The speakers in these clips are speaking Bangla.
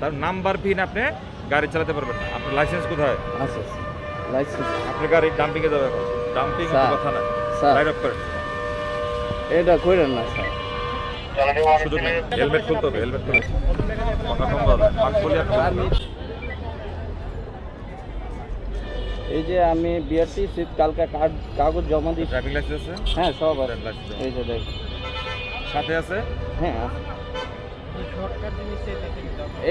তার নাম্বার পিন আপনি গাড়ি চালাতে পারবেন না। আপনার লাইসেন্স কোথায়? আচ্ছা লাইসেন্স আপনার গাড়ি ডাম্পিং এ যাবে এখন। ডাম্পিং কথা না। স্যার। রাইড অফ করেন এটা করেন না স্যার। সুযোগ নেই। হেলমেট খুলতে হবে হেলমেট খুলে কথা কম মাস্ক বলি আপনি আমি এই যে আমি বিআরটি সিট কালকে কাগ- কাগজ জমা দিচ্ছি। ড্রাইভিং লাইসেন্স আছে? হ্যাঁ সব আছে। এই যে দেখ সাথে আছে? হ্যাঁ।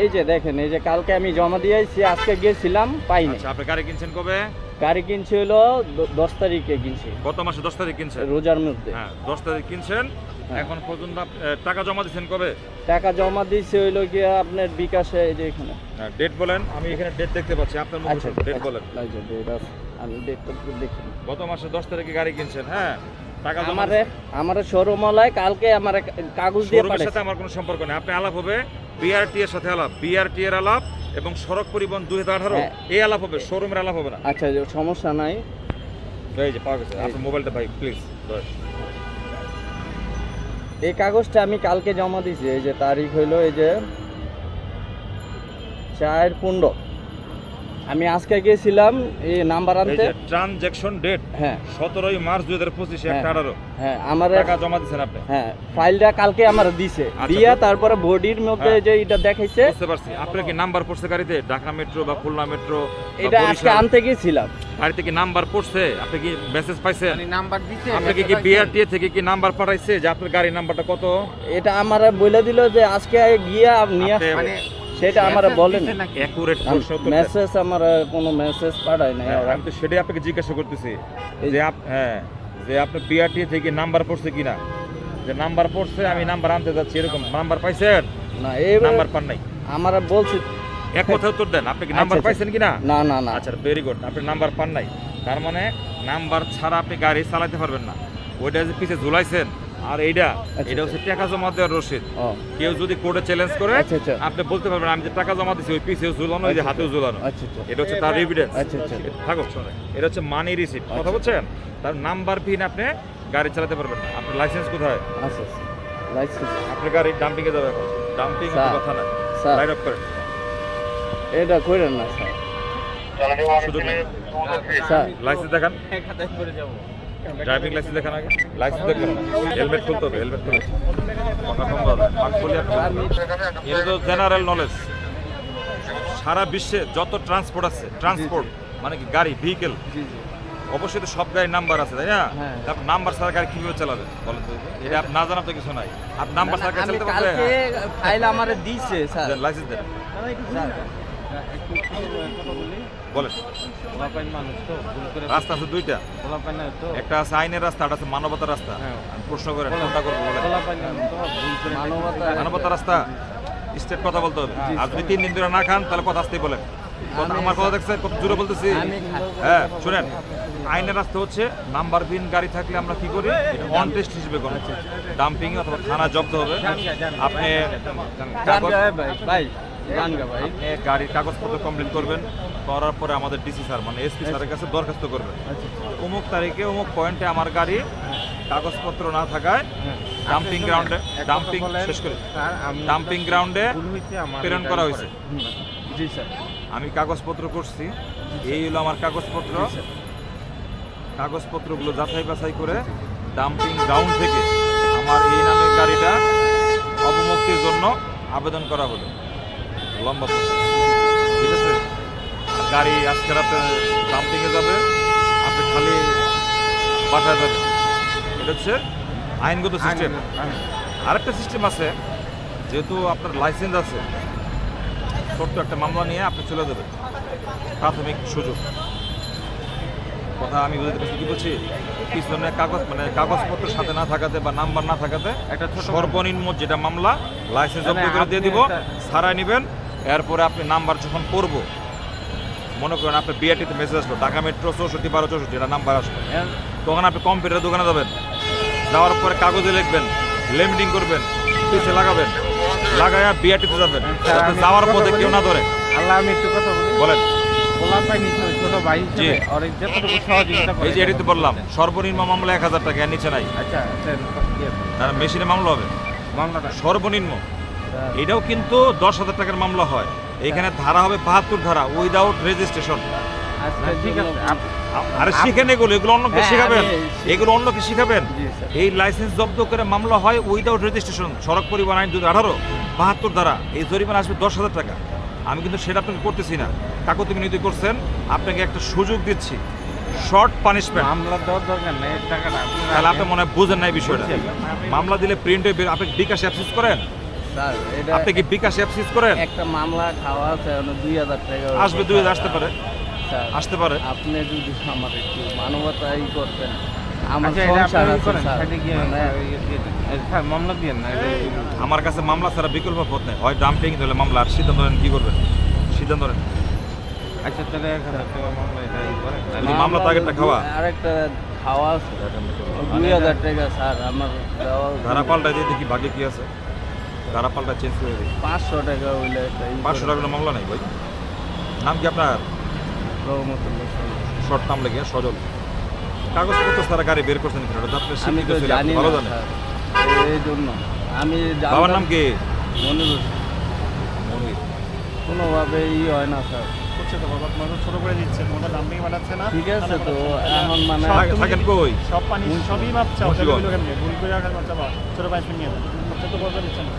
এই যে দেখেন এই যে কালকে আমি জমা দিয়েছি আজকে গিয়েছিলাম পাইনি। আচ্ছা আপনি গাড়ি কিনছেন কবে? গাড়ি কিনছি হলো দশ তারিখে কিনছি। গত মাসে দশ তারিখ কিনছেন? রোজার মধ্যে। হ্যাঁ দশ তারিখ কিনছেন। হ্যাঁ। এখন পর্যন্ত টাকা জমা দিচ্ছেন কবে? টাকা জমা দিয়েছি হইল গিয়ে আপনার বিকাশে এই যে এখানে। ডেট বলেন। আমি এখানে ডেট দেখতে পাচ্ছি আপনার মুখে আচ্ছা ডেট বলেন। এই যে date আছে। আমি ডেটটা দেখি। গত মাসে দশ তারিখে গাড়ি কিনছেন হ্যাঁ। টাকা আমারে আমারে শোরুমলায় কালকে আমার কাগজ দিয়ে শোরুমের সাথে আমার কোনো সম্পর্ক নেই। আপনি আলাপ হবে বিআরটি এর সাথে আলাপ বিআরটি এর আলাপ এবং সড়ক পরিবহন দুই হাজার আঠারো হ্যাঁ। এই আলাপ হবে শোরুমের আলাপ হবে না। আচ্ছা যে সমস্যা নাই। এই যে পাওয়া গেছে। আপনার মোবাইলটা ভাই প্লিজ এই কাগজটা আমি কালকে জমা দিয়েছি এই যে তারিখ হইল এই যে চার পনেরো। আমি আজকে গিয়েছিলাম এই নাম্বার আনতে যে ট্রানজ্যাকশন ডেট হ্যাঁ। সতেরোই মার্চ দুই হাজার পঁচিশে একটা হ্যাঁ। আঠারো। হ্যাঁ আমার টাকা জমা দিচ্ছেন আপনি? হ্যাঁ ফাইলটা কালকে আমার দিছে। আচ্ছা, দিয়া তারপরে বডির মধ্যে হ্যাঁ। যে এটা দেখাইছে। বুঝতে পারছি। আপনার কি নাম্বার পড়ছে গাড়িতে? ঢাকা মেট্রো বা খুলনা মেট্রো এটা আজকে আনতে গিয়েছিলাম। গাড়িতে কি নাম্বার পড়ছে? আপনি কি মেসেজ পাইছেন? নাম্বার দিছে আপনি কি কি বিআরটি থেকে কি নাম্বার পাঠাইছে যে আপনার গাড়ির নাম্বারটা কত? এটা আমার বলে দিল যে আজকে গিয়া নিয়ে মানে সেটা আমার বলেন। অ্যাকুরেট। মেসেজ আমার কোনো মেসেজ পাঠায় নাই হ্যাঁ, আমি তো সেটাই আপনাকে জিজ্ঞাসা করতেছি। এই- যে আপ হ্যাঁ যে আপনার বিআরটি থেকে নাম্বার পড়ছে কিনা? যে নাম্বার পড়ছে আমি নাম্বার আনতে যাচ্ছি এরকম নাম্বার পাইছেন? না এই নাম্বার পান নাই। আমার বলছি এক কথা উত্তর দেন আপনি কি নাম্বার আচ্ছা, পাইছেন কিনা? না না না। আচ্ছা ভেরি গুড আপনি নাম্বার পান নাই। তার মানে নাম্বার ছাড়া আপনি গাড়ি চালাতে পারবেন না। ওইটা যে পিছে ঝুলাইছেন আর এইটা আচ্ছা, এটা হচ্ছে টাকা জমা দেওয়ার রসিদ। ও। কেউ যদি কোর্টে চ্যালেঞ্জ করে আচ্ছা, আচ্ছা। আপনি বলতে পারবেন আমি যে টাকা জমা দিচ্ছি ওই পিছেও ঝুলানো ওই যে আচ্ছা, হাতেও ঝুলানো। আচ্ছা আচ্ছা। এটা হচ্ছে তার এভিডেন্স আচ্ছা, আচ্ছা। শোনে এটা হচ্ছে মানি রিসিট কথা বলছেন তার নাম্বার পিন আপনি গাড়ি চালাতে পারবেন। না আপনার লাইসেন্স কোথায়? আচ্ছা লাইসেন্স আপনার গাড়ি ডাম্পিং এ যাবে এখন। ডাম্পিং কথা না স্যার। রাইড অফ করেন। এটা করেন না স্যার। সুযোগ নেই স্যার। লাইসেন্স দেখান। ড্রাইভিং লাইসেন্স দেখান আগে। লাইসেন্স দেখান। হেলমেট খুলতে হবে হেলমেট খুলে কথা বলি। এটা তো জেনারেল নলেজ সারা বিশ্বে যত ট্রান্সপোর্ট আছে ট্রান্সপোর্ট মানে কি গাড়ি ভেহিকেল জি জি। অবশ্যই তো সব গাড়ির নাম্বার আছে তাই না? হ্যাঁ। তারপর নাম্বার ছাড়া গাড়ি কীভাবে চালাবে বলেন তো? এটা আপনি না জানার তো কিছু নাই। আপনি নাম্বার ছাড়া গাড়ি চালাতে কালকে পারবেন ফাইল আমার দিছে স্যার। দেন, লাইসেন্স দেন। স্যার বলেন। রাস্তা আছে দুইটা। একটা আছে আইনের রাস্তা একটা আছে মানবতার রাস্তা। হ্যাঁ। প্রশ্ন করেন কোনটা করব বলেন। মানবতার রাস্তা স্টেট কথা বলতে হবে। আর যদি তিন দিন ধরে না খান তাহলে কথা আসতেই বলেন। আমার কথা দেখছেন কত জোরে বলতেছি। হ্যাঁ শুনেন আইনের রাস্তা হচ্ছে নাম্বার বিন গাড়ি থাকলে আমরা কি করি? অন টেস্ট হিসেবে করি ডাম্পিং অথবা থানা জব্দ হবে। আপনি ভাই ভাই গানগা ভাই। আপনি গাড়ির কাগজপত্র কমপ্লিট করবেন। করার পরে আমাদের ডিসি স্যার মানে এসপি স্যারের কাছে দরখাস্ত করবেন আচ্ছা অমুক তারিখে অমুক পয়েন্টে আমার গাড়ি কাগজপত্র না থাকায়। ডাম্পিং গ্রাউন্ডে ডাম্পিং শেষ করে। ডাম্পিং গ্রাউন্ডে প্রেরণ করা হয়েছে। জি স্যার। আমি কাগজপত্র করছি। এই হলো আমার কাগজপত্র। কাগজপত্রগুলো যাচাই বাছাই করে ডাম্পিং গ্রাউন্ড থেকে আমার এই নামের গাড়িটা অবমুক্তির জন্য আবেদন করা হলো। লম্বা আর গাড়ি আজকে রাতে ডাম্পিংয়ে যাবে আপনি খালি বাসায় যাবেন। এটা হচ্ছে আইনগত সিস্টেম আরেকটা সিস্টেম আছে যেহেতু আপনার লাইসেন্স আছে ছোট্ট একটা মামলা নিয়ে আপনি চলে যাবেন। প্রাথমিক সুযোগ। কথা আমি বুঝতে পারছি কি বলছি? পিছনে কাগজ মানে কাগজপত্র সাথে না থাকাতে বা নাম্বার না থাকাতে একটা সর্বনিম্ন যেটা মামলা লাইসেন্স মানে জব্দ করে দিয়ে দিব ছাড়াই নেবেন। এরপরে আপনি নাম্বার যখন করব মনে করেন আপনি বিআরটিতে মেসেজ আসলো ঢাকা মেট্রো চৌষট্টি বারো চৌষট্টি এটা নাম্বার আসলো। তখন আপনি কম্পিউটার দোকানে যাবেন যাওয়ার পরে কাগজে লিখবেন লেমিটিং করবেন পিছে লাগাবেন লাগায়া বিআরটিতে যাবেন। স্যার, যাওয়ার পথে কেউ না ধরে। আল্লাহ আমি একটু কথা বলি। বলেন। এই যে বললাম সর্বনিম্ন মামলা এক হাজার টাকা নিচে নাই। আচ্ছা আচ্ছা মেশিনে মামলা হবে। মামলাটা? সর্বনিম্ন। এটাও কিন্তু দশ হাজার টাকার মামলা হয়। এখানে ধারা হবে বাহাত্তর ধারা উইদাউট রেজিস্ট্রেশন হ্যাঁ, ঠিক আছে। আরে শিখেন এগুলো এগুলো অন্যকে হ্যাঁ, শিখাবেন। এগুলো অন্যকে শিখাবেন। এই লাইসেন্স জব্দ করে মামলা হয় উইদাউট রেজিস্ট্রেশন সড়ক পরিবহন আইন দুই আঠারো বাহাত্তর ধারা। এই জরিমানা আসবে দশ হাজার টাকা। আমি কিন্তু সেটা আপনাকে করতেছি না। কাকতি মিনতি করছেন আপনাকে একটা সুযোগ দিচ্ছি। শর্ট পানিশমেন্ট মামলা দেওয়ার দরকার নেই টাকাটা তাহলে আপনি মনে হয় বুঝেন নাই বিষয়টা। মামলা দিলে প্রিন্ট আপনি বিকাশ অ্যাপসিস করেন স্যার এটা আপনি কি বিকাশ অ্যাপসিস করেন? একটা মামলা খাওয়া আছে দুই হাজার টাকা আসবে দুই হাজার আসতে পারে। আসতে পারে। আপনি যদি আমার একটু মানবতা ই করতেন আমার আচ্ছা, কাছে মামলা ছাড়া বিকল্প পথ নেই। হয় ডাম্পিং তাহলে মামলা আর সিদ্ধান্ত নেন কি করবেন? সিদ্ধান্ত নেন। আচ্ছা তাহলে এক হাজার টাকা মামলা এটা ই মামলা তো আগেরটা খাওয়া। আরেকটা খাওয়া আছে। দুই হাজার টাকা স্যার আমার ধারা পাল্টা দিয়ে দেখি ভাগ্যে কি আছে। ধারা পাল্টা চেঞ্জ করে দিই। পাঁচশো টাকা হইলে পাঁচশো টাকা মামলা নাই ভাই। নাম কি আপনার? রহমতুল্লাহ শর্ট নাম লেগে সজল। কাগজপত্র সারা গাড়ি বের করছেন কিনা? ওটা আপনি আমি তো জানি ভালো জানেন। এই জন্য আমি বাবার নাম কি? মনিরুল মনির। কোনোভাবে ই হয় না স্যার। হচ্ছে তো বাবা তোমাকে ছোট করে দিচ্ছে মোটা ডাম্পিং বানাচ্ছে না। ঠিক আছে তো এখন মানে থাকেন- থাকেন কই? সব পানি সবই মাপছে। ভুল করে রাখার ছোট পানি নিয়ে। দেন হচ্ছে তো বলতে দিচ্ছে না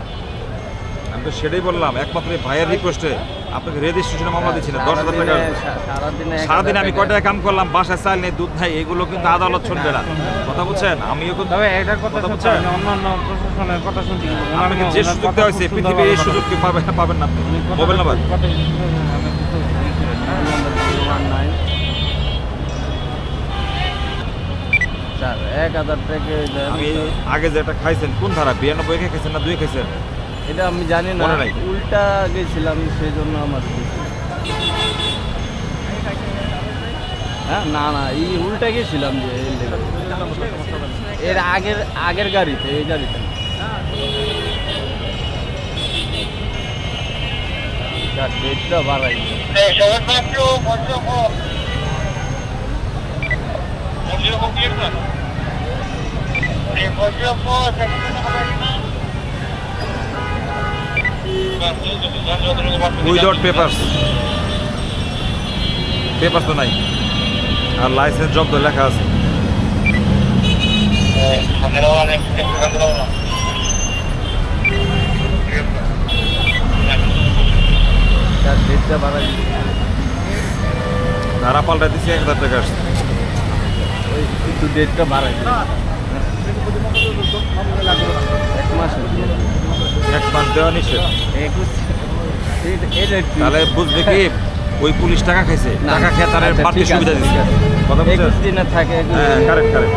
আমি তো সেটাই বললাম একমাত্র ভাইয়ের রিকোয়েস্টে আপনাকে রেজিস্ট্রেশনে মামলা দিচ্ছি দশ হাজার টাকা সারাদিনে- আমি টাকা- কয় টাকা কাম করলাম বাসায় চাল নেই দুধ নাই এগুলো কিন্তু আদালত শুনবে না। কথা বুঝছেন? আমিও কিন্তু কথা বুঝছেন? অন্যান্য প্রশাসনের কথা হবে। আপনাকে যে সুযোগ দেওয়া হয়েছে পৃথিবীর এই সুযোগ কি পাবেন পাবেন না মোবাইল নাম্বার? এক হাজার টাকা আগে যেটা খাইছেন কোন ধারা? বিরানব্বই খাইছেন না দুই খাইছেন? এটা আমি জানি না মনে উল্টা গেছিলাম সেই জন্য আমার হ্যাঁ না না এই উল্টা গেছিলাম যে এর আগের আগের গাড়িতে এই গাড়িতে ডেটটা বাড়াই উইদাউট পেপারস পেপার তো নাই। আর লাইসেন্স জব্দ লেখা আছে। ধারা পাল্টা দিচ্ছি এক হাজার টাকা আসছে। একটু ডেটটা বাড়াই এক মাস মাস দেওয়া নিষেধ। তাহলে বুঝবে কি ওই পুলিশ টাকা খাইছে। টাকা খেয়ে তার আচ্ছা, বাড়তি সুবিধা দিচ্ছে। কথা দিনে থাকে হ্যাঁ কারেক্ট কারেক্ট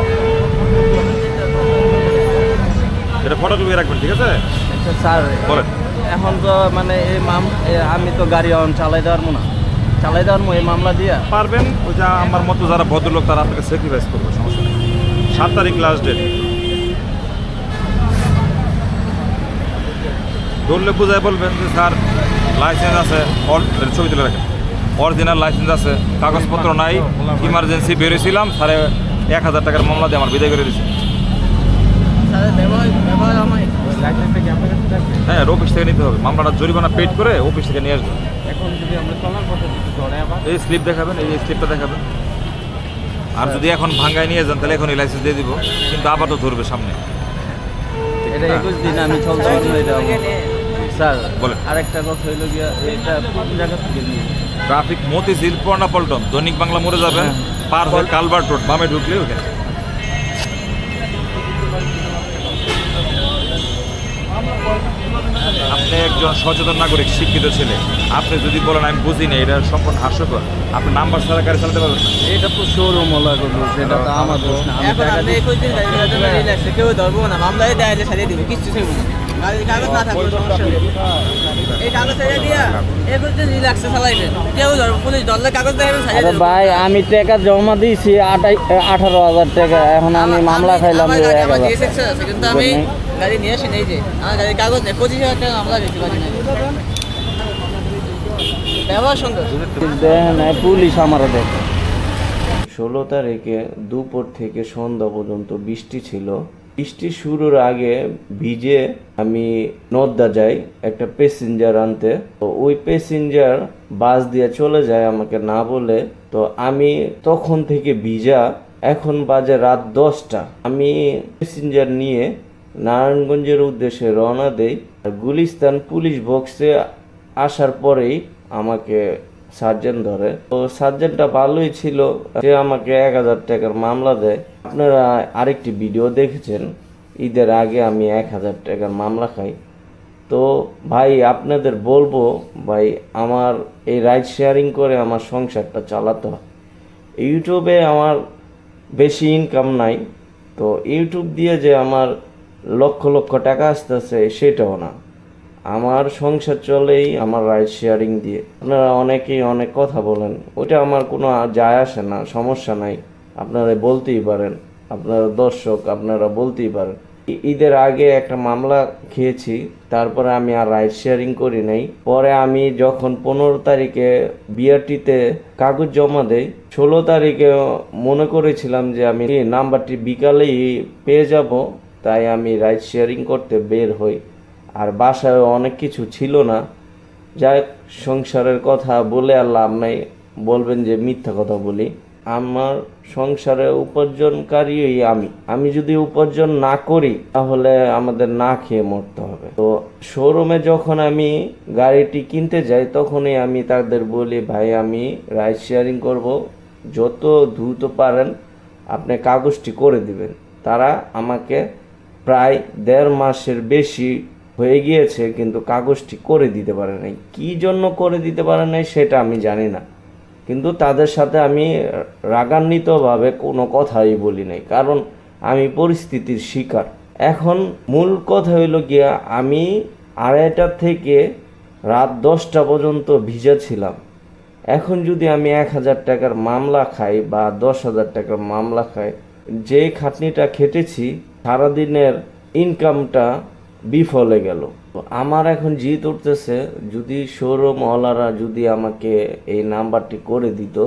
এটা ফটো তুলে রাখবেন ঠিক আছে? আচ্ছা, স্যার বলেন। এখন তো মানে এই মাম আমি তো গাড়ি এখন চালাই দেওয়ার মো না। চালাই দেওয়ার মো এই মামলা দিয়া? পারবেন ওই যে আমার মতো যারা ভদ্রলোক তারা আপনাকে স্যাক্রিফাইস করবে সমস্যা নেই। সাত তারিখ লাস্ট ডেট ধরলে বুঝায় বলবেন যে স্যার লাইসেন্স আছে ছবি তুলে রাখেন। অরিজিনাল লাইসেন্স আছে কাগজপত্র নাই ইমার্জেন্সি বেরোছিলাম স্যারে এক হাজার টাকার মামলা দিয়ে আমার বিদায় করে দিয়েছে? হ্যাঁ অফিস থেকে নিতে হবে। মামলাটা জরিমানা পেড করে অফিস থেকে নিয়ে আসবে এখন যদি আমরা চলার পথে কিছু ধরে আবার? এই স্লিপ দেখাবেন এই স্লিপটা দেখাবেন। আর যদি এখন ভাঙ্গায় নিয়ে যান তাহলে এখনই লাইসেন্স দিয়ে দিব। কিন্তু আবার তো ধরবে সামনে। এটা একুশ দিন আমি চলতে এটা স্যার বলেন। আরেকটা কথা হইল গিয়া এটা কোন জায়গা থেকে নিয়ে ট্রাফিক মতিঝিল পল্টন দৈনিক বাংলা মোড়ে যাবেন পার হয়ে কালভার্ট রোড বামে ঢুকলে ওখানে আপনি একজন সচেতন নাগরিক শিক্ষিত ছেলে। আপনি যদি বলেন আমি বুঝি না এটা সম্পূর্ণ হাস্যকর। আপনি নাম্বার ছাড়া গাড়ি চালাতে পারবেন না। এটা তো শোরুম সেটা তো আমার দোষ না। আমি টাকা রিল্যাক্সে, কেউ ধরবো না মামলায় দেয় সারিয়ে দিবে কিচ্ছু ভাই আমি টাকা জমা দিয়েছি আঠারো হাজার টাকা। এখন আমি মামলা খাইলাম আমার যে গাড়ি এক আমার হাজার। DSX আছে কিন্তু আমি গাড়ি নিয়ে আসি নেই যে। আমার গাড়ির কাগজ নেই পঁচিশ হাজার টাকা মামলা দিতে পারি না ব্যবহার সুন্দর দেখেন পুলিশ আমার দেখে। ষোলো তারিখে দুপুর থেকে সন্ধ্যা পর্যন্ত বৃষ্টি ছিল। বৃষ্টি শুরুর আগে ভিজে আমি নদ্দা যাই, একটা প্যাসেঞ্জার আনতে। তো ওই প্যাসেঞ্জার বাস দিয়ে চলে যায় আমাকে না বলে। তো আমি তখন থেকে ভিজা, এখন বাজে রাত দশটা। আমি প্যাসেঞ্জার নিয়ে নারায়ণগঞ্জের উদ্দেশ্যে রওনা দেই। আর গুলিস্তান পুলিশ বক্সে আসার পরেই আমাকে সার্জেন ধরে। তো সার্জেনটা ভালোই ছিল। সে আমাকে এক হাজার টাকার মামলা দেয়। আপনারা আরেকটি ভিডিও দেখেছেন? ঈদের আগে আমি এক হাজার টাকার মামলা খাই। তো ভাই, আপনাদের বলব, ভাই, আমার এই রাইড শেয়ারিং করে আমার সংসারটা চালাতে হয়। ইউটিউবে আমার বেশি ইনকাম নাই। তো ইউটিউব দিয়ে যে আমার লক্ষ লক্ষ টাকা আসতেছে, সেটাও না। আমার সংসার চলেই আমার রাইড শেয়ারিং দিয়ে। আপনারা অনেকেই অনেক কথা বলেন, ওইটা আমার কোনো যায় আসে না, সমস্যা নাই। আপনারা বলতেই পারেন, আপনারা দর্শক, আপনারা বলতেই পারেন। ঈদের আগে একটা মামলা খেয়েছি, তারপরে আমি আর রাইড শেয়ারিং করি নাই। পরে আমি যখন পনেরো তারিখে বিআরটিতে কাগজ জমা দেই, ষোলো তারিখে মনে করেছিলাম যে আমি নাম্বারটি বিকালেই পেয়ে যাব, তাই আমি রাইড শেয়ারিং করতে বের হই। আর বাসায় অনেক কিছু ছিল না। যাই সংসারের কথা বলে আর লাভ নাই। বলবেন যে মিথ্যা কথা বলি। আমার সংসারে উপার্জনকারীই আমি। আমি যদি উপার্জন না করি, তাহলে আমাদের না খেয়ে মরতে হবে। তো শোরুমে যখন আমি গাড়িটি কিনতে যাই, তখনই আমি তাদের বলি, ভাই, আমি রাইড শেয়ারিং করব। যত দ্রুত পারেন, আপনি কাগজটি করে দিবেন। তারা আমাকে প্রায় দেড় মাসের বেশি হয়ে গিয়েছে, কিন্তু কাগজটি করে দিতে পারে নাই। কী জন্য করে দিতে পারে নাই সেটা আমি জানি না। কিন্তু তাদের সাথে আমি রাগান্বিতভাবে কোনো কথাই বলি নাই, কারণ আমি পরিস্থিতির শিকার। এখন মূল কথা হইল গিয়া, আমি আড়াইটা থেকে রাত দশটা পর্যন্ত ভিজা ছিলাম। এখন যদি আমি এক হাজার টাকার মামলা খাই বা দশ হাজার টাকার মামলা খাই, যে খাটনিটা খেটেছি, সারাদিনের ইনকামটা বিফলে গেল। আমার এখন জিত উঠতেছে, যদি শোরুম ওয়ালারা যদি আমাকে এই নাম্বারটি করে দিত,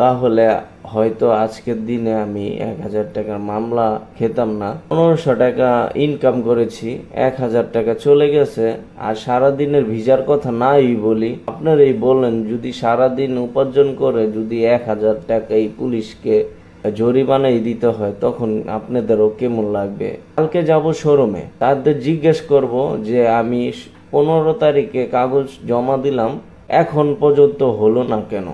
তাহলে হয়তো আজকের দিনে আমি এক হাজার টাকার মামলা খেতাম না। পনেরোশো টাকা ইনকাম করেছি, এক হাজার টাকা চলে গেছে, আর সারাদিনের ভিজার কথা নাই বলি। আপনার এই বলেন, যদি সারাদিন উপার্জন করে যদি এক হাজার টাকা এই পুলিশকে জরিমানাই দিতে হয়, তখন আপনাদেরও কেমন লাগবে? কালকে যাব শোরুমে। তাদের জিজ্ঞেস করব যে, আমি পনেরো তারিখে কাগজ জমা দিলাম, এখন পর্যন্ত হলো না কেন?